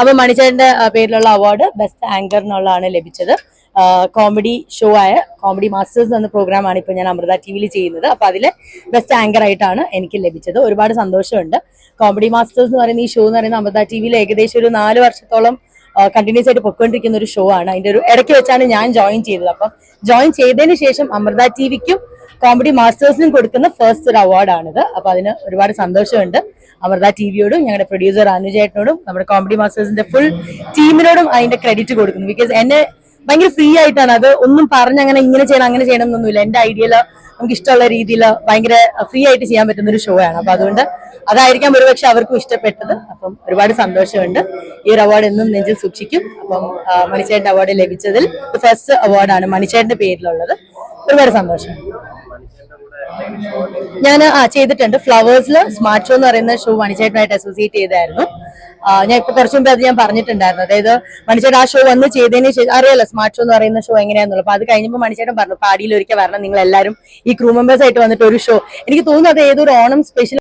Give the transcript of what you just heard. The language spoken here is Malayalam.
അപ്പൊ മണിച്ചേട്ടന്റെ പേരിലുള്ള അവാർഡ് ബെസ്റ്റ് ആങ്കർ ആങ്കറിനുള്ളതാണ് ലഭിച്ചത്. കോമഡി ഷോ ആയ കോമഡി മാസ്റ്റേഴ്സ് എന്ന പ്രോഗ്രാമാണ് ഇപ്പോൾ ഞാൻ അമൃത ടി വിയിൽ ചെയ്യുന്നത്. അപ്പൊ അതിലെ ബെസ്റ്റ് ആങ്കർ ആയിട്ടാണ് എനിക്ക് ലഭിച്ചത്. ഒരുപാട് സന്തോഷമുണ്ട്. കോമഡി മാസ്റ്റേഴ്സ് എന്ന് പറയുന്ന ഈ ഷോ എന്ന് പറയുന്നത് അമൃത ടി വിയിൽ ഏകദേശം ഒരു നാല് വർഷത്തോളം കണ്ടിന്യൂസ് ആയിട്ട് പൊയ്ക്കൊണ്ടിരിക്കുന്ന ഒരു ഷോ ആണ്. അതിന്റെ ഒരു ഇടയ്ക്ക് വെച്ചാണ് ഞാൻ ജോയിൻ ചെയ്തത്. അപ്പം ജോയിൻ ചെയ്തതിന് ശേഷം അമൃത ടി വിക്കും കോമഡി മാസ്റ്റേഴ്സിനും കൊടുക്കുന്ന ഫസ്റ്റ് ഒരു അവാർഡാണിത് അപ്പൊ അതിന് ഒരുപാട് സന്തോഷമുണ്ട്. അമൃത ടി വിയോടും ഞങ്ങളുടെ പ്രൊഡ്യൂസർ അനുജേട്ടനോടും നമ്മുടെ കോമഡി മാസ്റ്റേഴ്സിന്റെ ഫുൾ ടീമിനോടും അതിന്റെ ക്രെഡിറ്റ് കൊടുക്കുന്നു. ബിക്കോസ് എന്നെ ഭയങ്കര ഫ്രീ ആയിട്ടാണ് അത് ഒന്നും പറഞ്ഞ് അങ്ങനെ ഇങ്ങനെ ചെയ്യണം അങ്ങനെ ചെയ്യണം എന്നൊന്നുമില്ല. എന്റെ ഐഡിയയിൽ നമുക്ക് ഇഷ്ടമുള്ള രീതിയിൽ ഭയങ്കര ഫ്രീ ആയിട്ട് ചെയ്യാൻ പറ്റുന്ന ഒരു ഷോ ആണ്. അപ്പൊ അതുകൊണ്ട് അതായിരിക്കാം ഒരുപക്ഷെ അവർക്കും ഇഷ്ടപ്പെട്ടത്. അപ്പം ഒരുപാട് സന്തോഷമുണ്ട്. ഈ ഒരു അവാർഡ് എന്നും നെഞ്ചിൽ സൂക്ഷിക്കും. അപ്പം മണിച്ചേട്ടന്റെ അവാർഡ് ലഭിച്ചതിൽ ഫസ്റ്റ് അവാർഡാണ് മണിച്ചേട്ടന്റെ പേരിലുള്ളത്. ഒരുപാട് സന്തോഷം. ഞാൻ ആ ചെയ്തിട്ടുണ്ട്. ഫ്ലവേഴ്സിൽ സ്മാർട്ട് ഷോ എന്ന് പറയുന്ന ഷോ മണിച്ചേട്ടനായിട്ട് അസോസിയേറ്റ് ചെയ്തായിരുന്നു. ഞാൻ ഇപ്പൊ കുറച്ചു മുമ്പ് അത് ഞാൻ പറഞ്ഞിട്ടുണ്ടായിരുന്നു. അതായത് മണിച്ചേട്ടൻ ആ ഷോ വന്ന് ചെയ്തതിന് ശേഷം അറിയാലോ സ്മാർട്ട് ഷോ എന്ന് പറയുന്ന ഷോ എങ്ങനെയാന്നുള്ളത്. അപ്പൊ അത് കഴിഞ്ഞപ്പോൾ മണിച്ചേട്ടൻ പറഞ്ഞു പാടിയിൽ ഒരിക്കൽ വരണം നിങ്ങൾ എല്ലാവരും ഈ ക്രൂ മെമ്പേഴ്സ് ആയിട്ട് വന്നിട്ട് ഒരു ഷോ എനിക്ക് തോന്നുന്നു അത് ഏതൊരു ഓണം സ്പെഷ്യൽ